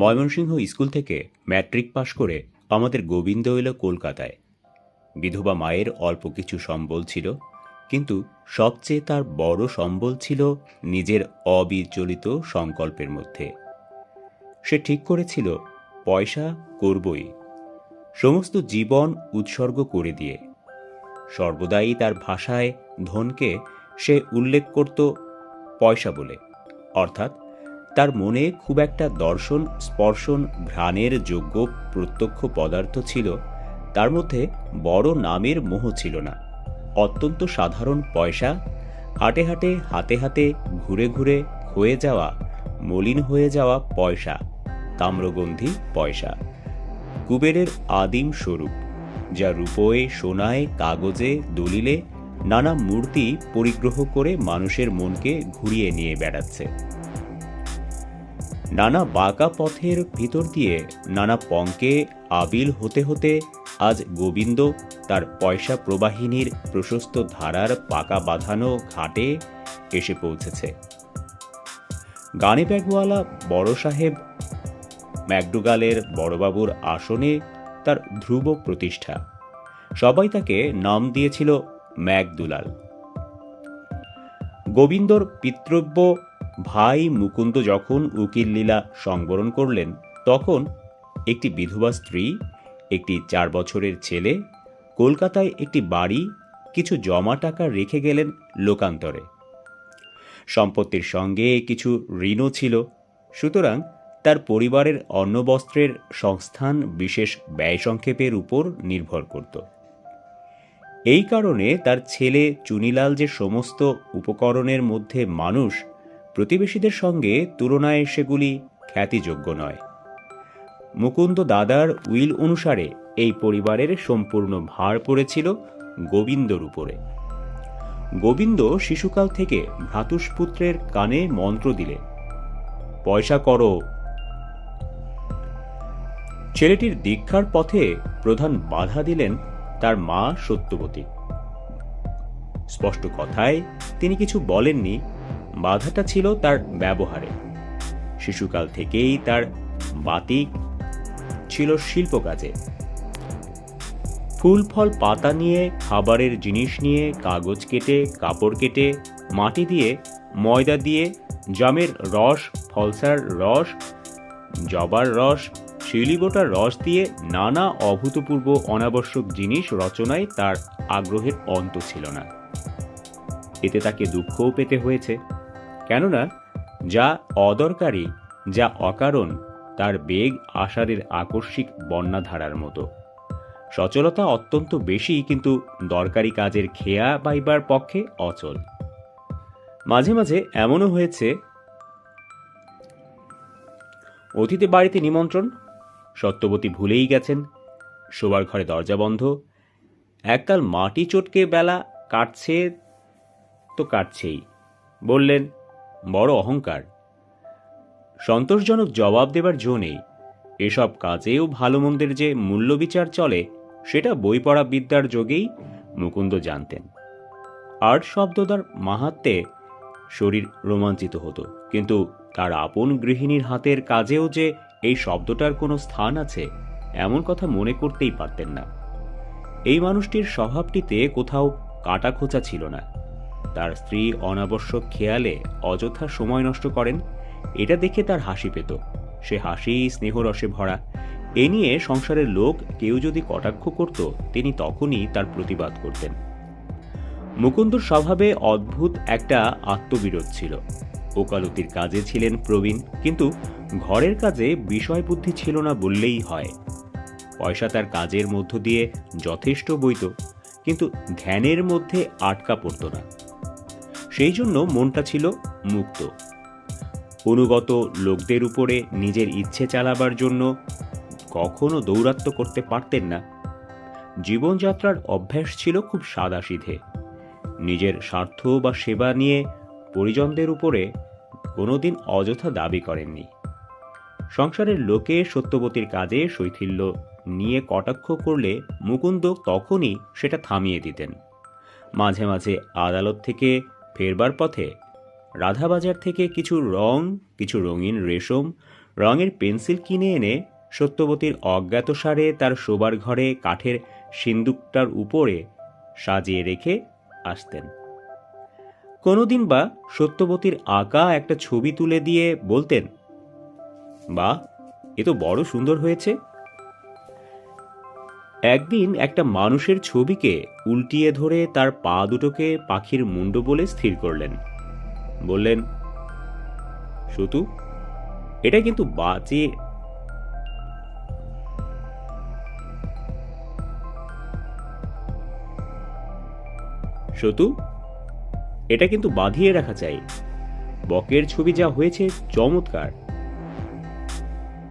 Mymensingh school থেকে matric pass করে আমাদের গোবিন্দ এলো কলকাতায়। বিধবা মায়ের অল্প কিছু সম্বল ছিল, কিন্তু সবচেয়ে তার বড় সম্বল ছিল নিজের অবিচলিত সংকল্পের মধ্যে। সে ঠিক করেছিল, পয়সা করবই। সমস্ত জীবন উৎসর্গ করে দিয়ে। সর্বদাই তার ভাষায় ধনকে সে উল্লেখ করত পয়সা বলে, অর্থাৎ তার মনে খুব একটা দর্শন, স্পর্শন, ঘ্রাণের যোগ্য প্রত্যক্ষ পদার্থ ছিল। তার মধ্যে বড় নামের মোহ ছিল না। অত্যন্ত সাধারণ পয়সা, হাটে হাটে, হাতে হাতে, ঘুরে ঘুরে হয়ে যাওয়া, মলিন হয়ে যাওয়া পয়সা, তাম্রগন্ধি পয়সা। কুবেরের আদিম স্বরূপ, যা রূপয়ে, সোনায়, কাগজে, দলিলে নানা মূর্তি পরিগ্রহ করে মানুষের মনকে ঘুরিয়ে নিয়ে বেড়াচ্ছে। নানা বাঁকা পথের ভিতর দিয়ে নানা পঙ্কে আবিল হতে হতে আজ গোবিন্দ তার পয়সা প্রবাহিনীর প্রশস্ত ধারার পাকা বাঁধানো ঘাটে এসে পৌঁছেছে। গানে ব্যাগওয়ালা বড় সাহেব ম্যাকডুগালের বড়বাবুর আসনে তার ধ্রুব প্রতিষ্ঠা। সবাই তাকে নাম দিয়েছিল ম্যাকদুলাল। গোবিন্দর পিতৃব্য ভাই মুকুন্দ যখন উকিল লীলা সংবরণ করলেন, তখন একটি বিধবা স্ত্রী, একটি চার বছরের ছেলে, কলকাতায় একটি বাড়ি, কিছু জমা টাকা রেখে গেলেন লোকান্তরে। সম্পত্তির সঙ্গে কিছু ঋণও ছিল, সুতরাং তার পরিবারের অন্নবস্ত্রের সংস্থান বিশেষ ব্যয় সংক্ষেপের উপর নির্ভর করত। এই কারণে তার ছেলে চুনিলাল যে সমস্ত উপকরণের মধ্যে মানুষ প্রতিবেশীদের সঙ্গে তুলনায় সেগুলি খ্যাতিযোগ্য নয়। মুকুন্দ দাদার উইল অনুসারে এই পরিবারের সম্পূর্ণ ভার পড়েছিল গোবিন্দর উপরে। গোবিন্দ শিশুকাল থেকে ভ্রাতুষ্পুত্রের কানে মন্ত্র দিলে, পয়সা করো। ছেলেটির দীক্ষার পথে প্রধান বাধা দিলেন তার মা সত্যবতী। স্পষ্ট কথায় তিনি কিছু বলেননি বাধাটা ছিল তার ব্যবহারে। শিশুকাল থেকেই তার বাতিক ছিল শিল্প কাজে। ফুল, ফল, পাতা নিয়ে, খাবারের জিনিস নিয়ে, কাগজ কেটে, কাপড় কেটে, মাটি দিয়ে, ময়দা দিয়ে, জামের রস, ফলসার রস, জবার রস শিলিবোটার রস দিয়ে নানা অভূতপূর্ব অনাবশ্যক জিনিস রচনায় তার আগ্রহের অন্ত ছিল না। এতে তাকে দুঃখও পেতে হয়েছে। কেননা যা অদরকারি, যা অকারণ, তার বেগ আষাঢ়ের আকস্মিক বন্যাধারার মতো। সচলতা অত্যন্ত বেশি, কিন্তু দরকারি কাজের খেয়া পাইবার পক্ষে অচল। মাঝে মাঝে এমনও হয়েছে, অতীতে বাড়িতে নিমন্ত্রণ, সত্যবতী ভুলেই গেছেন, শোবার ঘরে দরজা বন্ধ, এককাল মাটি চটকে বেলা কাটছে তো কাটছেই, বললেন বড় অহংকার। সন্তোষজনক জবাব দেবার জো নেই। এসব কাজেও ভালো মন্দের যে মূল্যবিচার চলে, সেটা বই পড়া বিদ্যার যোগেই মুকুন্দ জানতেন। আর্ট শব্দটার মাহাত্মে শরীর রোমাঞ্চিত হতো, কিন্তু তার আপন গৃহিণীর হাতের কাজেও যে এই শব্দটার কোনো স্থান আছে, এমন কথা মনে করতেই পারতেন না। এই মানুষটির স্বভাবটিতে কোথাও কাটা খোঁচা ছিল না। তার স্ত্রী অনাবশ্যক খেয়ালে অযথা সময় নষ্ট করেন। এটা দেখে তার হাসি পেত। সে হাসি স্নেহরসে ভরা। এ নিয়ে সংসারের লোক কেউ যদি কটাক্ষ করত, তিনি তখনই তার প্রতিবাদ করতেন। মুকুন্দর স্বভাবে অদ্ভুত একটা আত্মবিরোধ ছিল। ওকালতির কাজে ছিলেন প্রবীণ, কিন্তু ঘরের কাজে বিষয় বুদ্ধি ছিল না বললেই হয়। পয়সা তার কাজের মধ্য দিয়ে যথেষ্ট বইত কিন্তু ধ্যানের মধ্যে আটকা পড়ত না। সেই জন্য মনটা ছিল মুক্ত। অনুগত লোকদের উপরে নিজের ইচ্ছে চালাবার জন্য কখনো দৌরাত্ম করতে পারতেন না। জীবনযাত্রার অভ্যাস ছিল খুব সাদাসিধে। নিজের স্বার্থ বা সেবা নিয়ে পরিজনদের উপরে কোনোদিন অযথা দাবি করেননি। সংসারের লোকে সত্যবতীর কাজে শৈথিল্য নিয়ে কটাক্ষ করলে মুকুন্দ তখনই সেটা থামিয়ে দিতেন। মাঝে মাঝে আদালত থেকে ফেরবার পথে, রাধাবাজার থেকে কিছু রং, কিছু রঙিন রেশম, রঙের পেন্সিল কিনে এনে সত্যবতীর অজ্ঞাতসারে তার শোবার ঘরে কাঠের সিন্দুকটার উপরে সাজিয়ে রেখে আসতেন। কোনোদিন বা সত্যবতীর আঁকা একটা ছবি তুলে দিয়ে বলতেন বা এ তো বড় সুন্দর হয়েছে। একদিন একটা মানুষের ছবিকে উল্টিয়ে ধরে তার পা দুটোকে পাখির মুন্ড বলে স্থির করলেন। বললেন, সতু, এটা কিন্তু বাঁচিয়ে সতু, এটা কিন্তু বাঁধিয়ে রাখা চাই। বকের ছবি যা হয়েছে চমৎকার।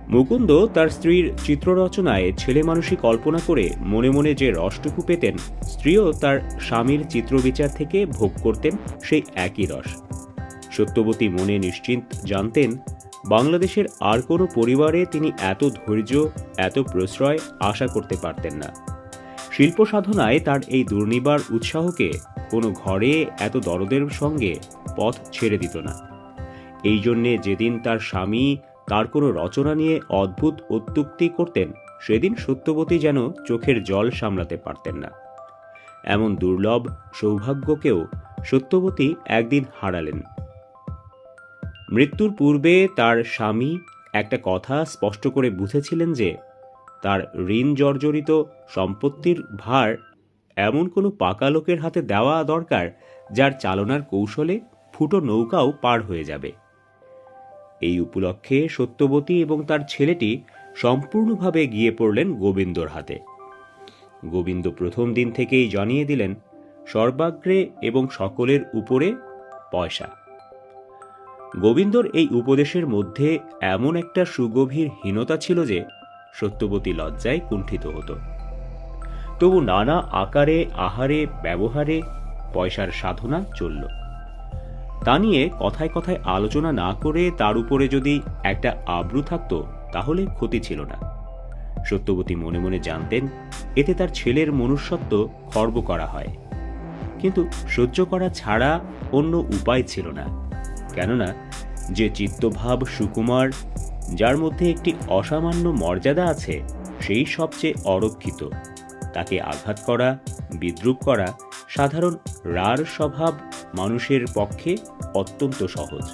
মুকুন্দ তার স্ত্রীর চিত্ররচনায় ছেলে মানুষই কল্পনা করে মনে মনে যে রসটুকু পেতেন, স্ত্রীও তার স্বামীর চিত্রবিচার থেকে ভোগ করতেন সেই একই রস। সত্যবতী মনে নিশ্চিন্ত জানতেন, বাংলাদেশের আর কোনো পরিবারে তিনি এত ধৈর্য, এত প্রশ্রয় আশা করতে পারতেন না। শিল্প সাধনায় তার এই দুর্নিবার উৎসাহকে কোনো ঘরে এত দরদের সঙ্গে পথ ছেড়ে দিত না। এই জন্যে যেদিন তার স্বামী তার কোনো রচনা নিয়ে অদ্ভুত উত্তুক্তি করতেন, সেদিন সত্যবতী যেন চোখের জল সামলাতে পারতেন না। এমন দুর্লভ সৌভাগ্যকেও সত্যবতী একদিন হারালেন। মৃত্যুর পূর্বে তার স্বামী একটা কথা স্পষ্ট করে বুঝেছিলেন যে, তার ঋণ জর্জরিত সম্পত্তির ভার এমন কোনো পাকা লোকের হাতে দেওয়া দরকার, যার চালনার কৌশলে ফুটো নৌকাও পার হয়ে যাবে। এই উপলক্ষে সত্যবতী এবং তার ছেলেটি সম্পূর্ণভাবে গিয়ে পড়লেন গোবিন্দর হাতে। গোবিন্দ প্রথম দিন থেকেই জানিয়ে দিলেন, সর্বাগ্রে এবং সকলের উপরে পয়সা। গোবিন্দর এই উপদেশের মধ্যে এমন একটা সুগভীর হীনতা ছিল যে সত্যবতী লজ্জায় কুণ্ঠিত হতো। তবু নানা আকারে, আহারে, ব্যবহারে পয়সার সাধনা চলল। তা নিয়ে কথায় কথায় আলোচনা না করে তার উপরে যদি একটা আব্রু থাকতো, তাহলে ক্ষতি ছিল না। সত্যবতী মনে মনে জানতেন, এতে তার ছেলের মনুষ্যত্ব খর্ব করা হয়। কিন্তু সহ্য করা ছাড়া অন্য উপায় ছিল না। কেননা, যে চিত্তভাব সুকুমার, যার মধ্যে একটি অসামান্য মর্যাদা আছে, সেই সবচেয়ে অরক্ষিত। তাকে আঘাত করা, বিদ্রুপ করা সাধারণ রার স্বভাব মানুষের পক্ষে অত্যন্ত সহজ।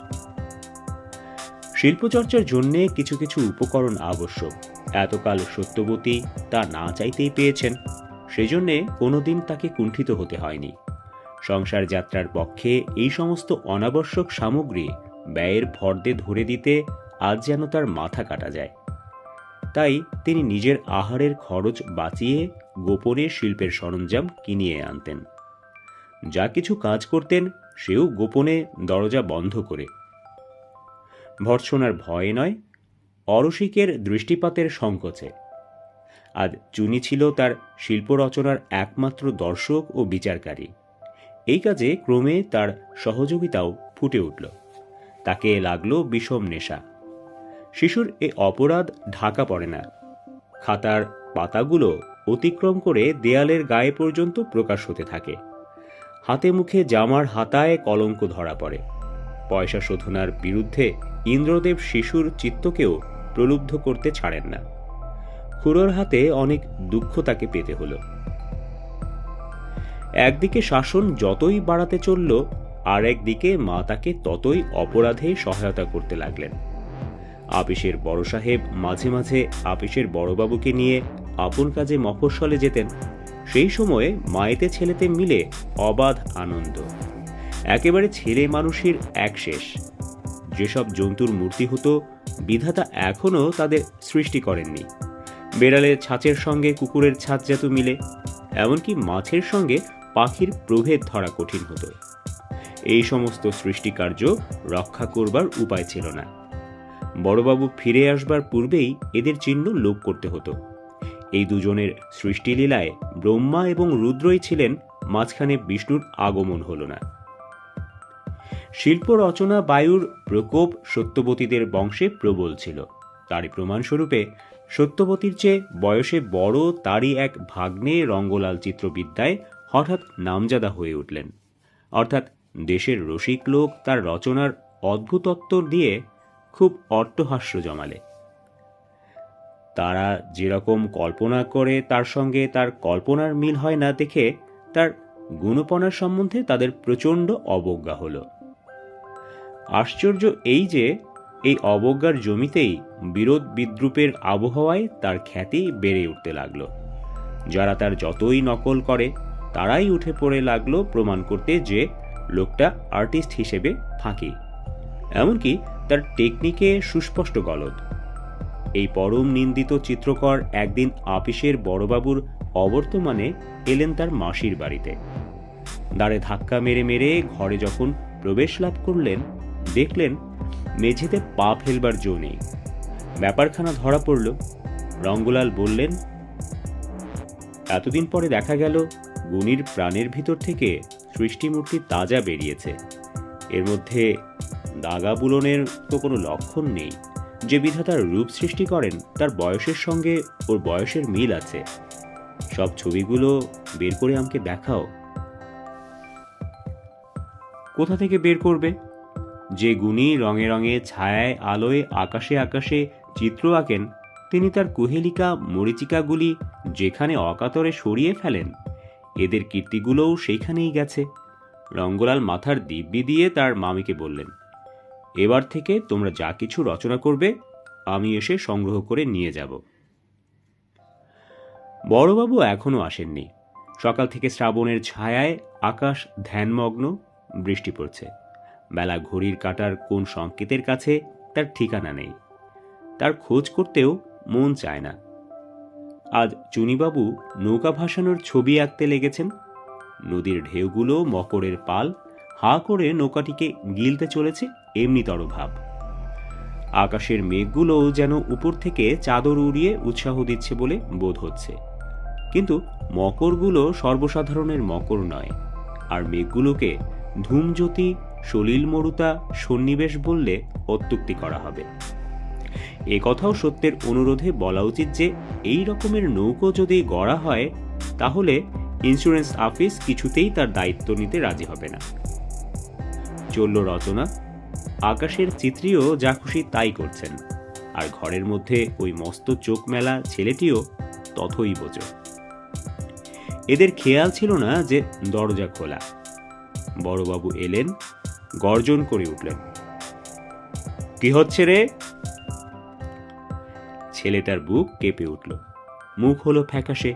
শিল্পচর্চার জন্যে কিছু কিছু উপকরণ আবশ্যক। এতকাল সত্যবতী তা না চাইতেই পেয়েছেন। সেজন্যে কোনোদিন তাকে কুণ্ঠিত হতে হয়নি। সংসার যাত্রার পক্ষে এই সমস্ত অনাবশ্যক সামগ্রী ব্যয়ের ফর্দে ধরে দিতে আজ যেন তার মাথা কাটা যায়। তাই তিনি নিজের আহারের খরচ বাঁচিয়ে গোপনে শিল্পের সরঞ্জাম কিনিয়ে আনতেন। যা কিছু কাজ করতেন, সেও গোপনে দরজা বন্ধ করে। ভর্সনার ভয়ে নয়, অরসিকের দৃষ্টিপাতের সংকোচে। আজ চুনি ছিল তার শিল্প রচনার একমাত্র দর্শক ও বিচারকারী। এই কাজে ক্রমে তার সহযোগিতাও ফুটে উঠল। তাকে লাগল বিষম নেশা। শিশুর এ অপরাধ ঢাকা পড়ে না। খাতার পাতাগুলো অতিক্রম করে দেয়ালের গায়ে পর্যন্ত প্রকাশ হতে থাকে। হাতে মুখে জামার হাতায় কলঙ্ক ধরা পড়ে। পয়সা শোধনার বিরুদ্ধে ইন্দ্রদেব শিশুর চিত্তকেও প্রলুব্ধ করতে ছাড়েন না। খুড়োর হাতে অনেক দুঃখ তাকে পেতে হলো। একদিকে শাসন যতই বাড়াতে চলল আর একদিকে মা তাকে ততই অপরাধে সহায়তা করতে লাগলেন। আপিসের বড় সাহেব মাঝে মাঝে আপিসের বড়বাবুকে নিয়ে আপন কাজে মফস্বলে যেতেন। সেই সময়ে মায়েতে ছেলেতে মিলে অবাধ আনন্দ। একেবারে ছেলে মানুষের এক শেষ যেসব জন্তুর মূর্তি হতো, বিধাতা এখনও তাদের সৃষ্টি করেননি। বেড়ালের ছাঁচের সঙ্গে কুকুরের ছাঁচ যেত মিলে, এমনকি মাছের সঙ্গে পাখির প্রভেদ ধরা কঠিন হতো। এই সমস্ত সৃষ্টিকার্য রক্ষা করবার উপায় ছিল না। বড়বাবু ফিরে আসবার পূর্বেই এদের চিহ্ন লোপ করতে হতো। এই দুজনের সৃষ্টিলীলায় ব্রহ্মা এবং রুদ্রই ছিলেন মাঝখানে বিষ্ণুর আগমন হল না। শিল্প রচনা বায়ুর প্রকোপ সত্যবতীদের বংশে প্রবল ছিল। তারই প্রমাণস্বরূপে সত্যবতীর চেয়ে বয়সে বড় তারই এক ভাগ্নে রঙ্গলাল চিত্রবিদ্যায় হঠাৎ নামজাদা হয়ে উঠলেন। অর্থাৎ দেশের রসিক লোক তার রচনার অদ্ভুতত্ব দিয়ে খুব অট্টহাস্য জমালে। তারা যেরকম কল্পনা করে তার সঙ্গে তার কল্পনার মিল হয় না দেখে তার গুণপনার সম্বন্ধে তাদের প্রচণ্ড অবজ্ঞা হলো। আশ্চর্য এই যে, এই অবজ্ঞার জমিতেই বিরোধ বিদ্রুপের আবহাওয়ায় তার খ্যাতি বেড়ে উঠতে লাগল। যারা তার যতই নকল করে, তারাই উঠে পড়ে লাগল প্রমাণ করতে যে লোকটা আর্টিস্ট হিসেবে ফাঁকি। এমনকি তার টেকনিকে সুস্পষ্ট গলদ। এই পরম নিন্দিত চিত্রকর একদিন আপিসের বড়বাবুর অবর্তমানে এলেন তার মাসির বাড়িতে। দাঁড়ে ধাক্কা মেরে মেরে ঘরে যখন প্রবেশ লাভ করলেন, দেখলেন মেঝেতে পা ফেলবার জো নেই। ব্যাপারখানা ধরা পড়ল। রঙ্গলাল বললেন, এতদিন পরে দেখা গেল, গুণীর প্রাণের ভিতর থেকে সৃষ্টিমূর্তি তাজা বেরিয়েছে। এর মধ্যে দাগা বুলনের তো কোনো লক্ষণ নেই। যে বিধাতার রূপ সৃষ্টি করেন, তার বয়সের সঙ্গে ওর বয়সের মিল আছে। সব ছবিগুলো বের করে আমাকে দেখাও। কোথা থেকে বের করবে? যে গুণী রঙে রঙে ছায়ায়, আলোয়, আকাশে আকাশে চিত্র আঁকেন, তিনি তার কুহেলিকা, মরিচিকাগুলি যেখানে অকাতরে সরিয়ে ফেলেন, এদের কীর্তিগুলোও সেইখানেই গেছে। রঙ্গলাল মাথার দিব্যি দিয়ে তার মামিকে বললেন এবার থেকে তোমরা যা কিছু রচনা করবে, আমি এসে সংগ্রহ করে নিয়ে যাব। বড়বাবু এখনও আসেননি। সকাল থেকে শ্রাবণের ছায়ায় আকাশ ধ্যানমগ্ন, বৃষ্টি পড়ছে। বেলা ঘড়ির কাটার কোন সংকেতের কাছে তার ঠিকানা নেই। তার খোঁজ করতেও মন চায় না। আজ চুনিবাবু নৌকা ভাসানোর ছবি আঁকতে লেগেছেন। নদীর ঢেউগুলো মকরের পাল, হা করে নৌকাটিকে গিলতে চলেছে। এমনিতর ভাব। আকাশের মেঘগুলো যেন উপর থেকে চাদর উড়িয়ে উৎসাহ দিচ্ছে বলে বোধ হচ্ছে। কিন্তু মকরগুলো সর্বসাধারণের মকর নয়, আর মেঘগুলোকে ধূমজ্যোতি সলিল মরুতা সন্নিবেশ বললে অত্যুক্তি করা হবে। এ কথাও সত্যের অনুরোধে বলা উচিত যে, এই রকমের নৌকো যদি গড়া হয়, তাহলে ইন্স্যুরেন্স অফিস কিছুতেই তার দায়িত্ব নিতে রাজি হবে না। চলল রচনা আকাশের চিত্রীও যা খুশি তাই করছেন। আর ঘরের মধ্যে ওই মস্ত চোখ মেলা ছেলেটিও তথই বোঝো। এদের খেয়াল ছিল না যে দরজা খোলা। বড়বাবু এলেন, গর্জন করে উঠলেন। কি হচ্ছে রে? ছেলেটার বুক কেঁপে উঠল। মুখ হলো ফ্যাকাশে।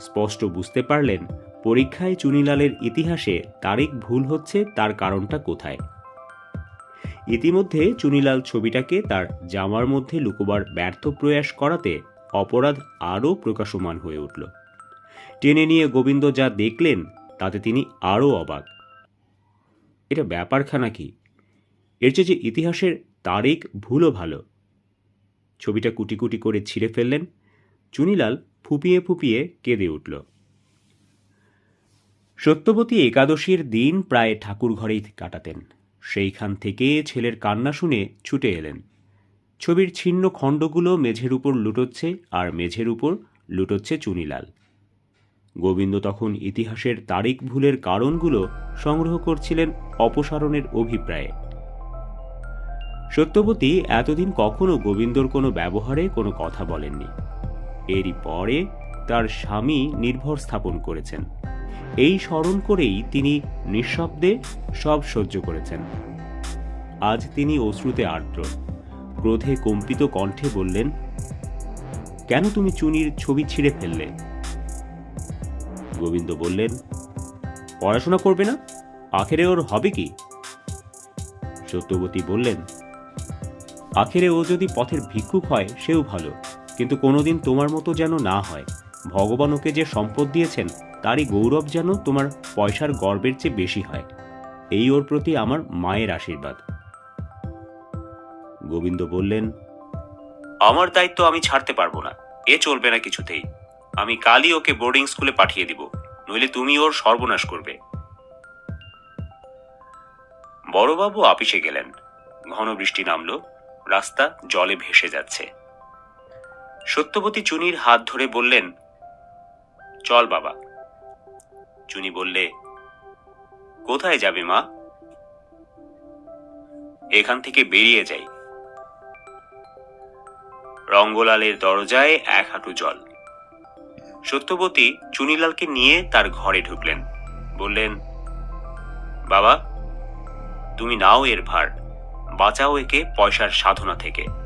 স্পষ্ট বুঝতে পারলেন, পরীক্ষায় চুনিলালের ইতিহাসে তারিখ ভুল হচ্ছে, তার কারণটা কোথায়? ইতিমধ্যে চুনিলাল ছবিটাকে তার জামার মধ্যে লুকোবার ব্যর্থ প্রয়াস করাতে অপরাধ আরও প্রকাশমান হয়ে উঠল। টেনে নিয়ে গোবিন্দ যা দেখলেন, তাতে তিনি আরও অবাক। এটা ব্যাপারখানা কি? এর চেয়ে যে ইতিহাসের তারিখ ভুলও ভালো। ছবিটা কুটি কুটি করে ছিঁড়ে ফেললেন, চুনিলাল ফুপিয়ে ফুপিয়ে কেঁদে উঠল। সত্যবতী একাদশীর দিন প্রায় ঠাকুর ঘরেই কাটাতেন। সেইখান থেকে ছেলের কান্না শুনে ছুটে এলেন। ছবির ছিন্ন খণ্ডগুলো মেঝের উপর লুটোচ্ছে আর মেঝের উপর লুটোচ্ছে চুনিলাল। গোবিন্দ তখন ইতিহাসের তারিখ ভুলের কারণগুলো সংগ্রহ করছিলেন অপসারণের অভিপ্রায়ে। সত্যবতী এতদিন কখনো গোবিন্দর কোনো ব্যবহারে কোনো কথা বলেননি। এরই পরে তার স্বামী নির্ভর স্থাপন করেছেন। এই স্মরণ করেই তিনি নিঃশব্দে সব সহ্য করেছেন। আজ তিনি অশ্রুতে আর্দ্র। ক্রোধে কম্পিত কণ্ঠে বললেন, কেন তুমি চুনির ছবি ছিঁড়ে ফেললে? গোবিন্দ বললেন, পড়াশোনা করবে না? আখেরে ওর হবে কি? সত্যবতী বললেন, আখেরে ও যদি পথের ভিক্ষুক হয়, সেও ভালো। কিন্তু কোনোদিন তোমার মতো যেন না হয়। ভগবান ওকে যে সম্পদ দিয়েছেন, তারই গৌরব যেন তোমার পয়সার গর্বের চেয়ে বেশি হয়। এই ওর প্রতি আমার মায়ের আশীর্বাদ। গোবিন্দ বললেন, আমার দায়িত্ব আমি ছাড়তে পারব না। এ চলবে না কিছুতেই। আমি কালই ওকে বোর্ডিং স্কুলে পাঠিয়ে দিব। নইলে তুমি ওর সর্বনাশ করবে। বড়বাবু আপিসে গেলেন। ঘন বৃষ্টি নামলো। রাস্তা জলে ভেসে যাচ্ছে। সত্যবতী চুনির হাত ধরে বললেন চল বাবা। চুনি বললে, কোথায় যাবে মা? এখান থেকে বেরিয়ে যাই। রঙ্গলালের দরজায় এক হাঁটু জল। সত্যবতী চুনিলালকে নিয়ে তার ঘরে ঢুকলেন। বললেন, বাবা, তুমি নাও এর ভার, বাঁচাও একে পয়সার সাধনা থেকে।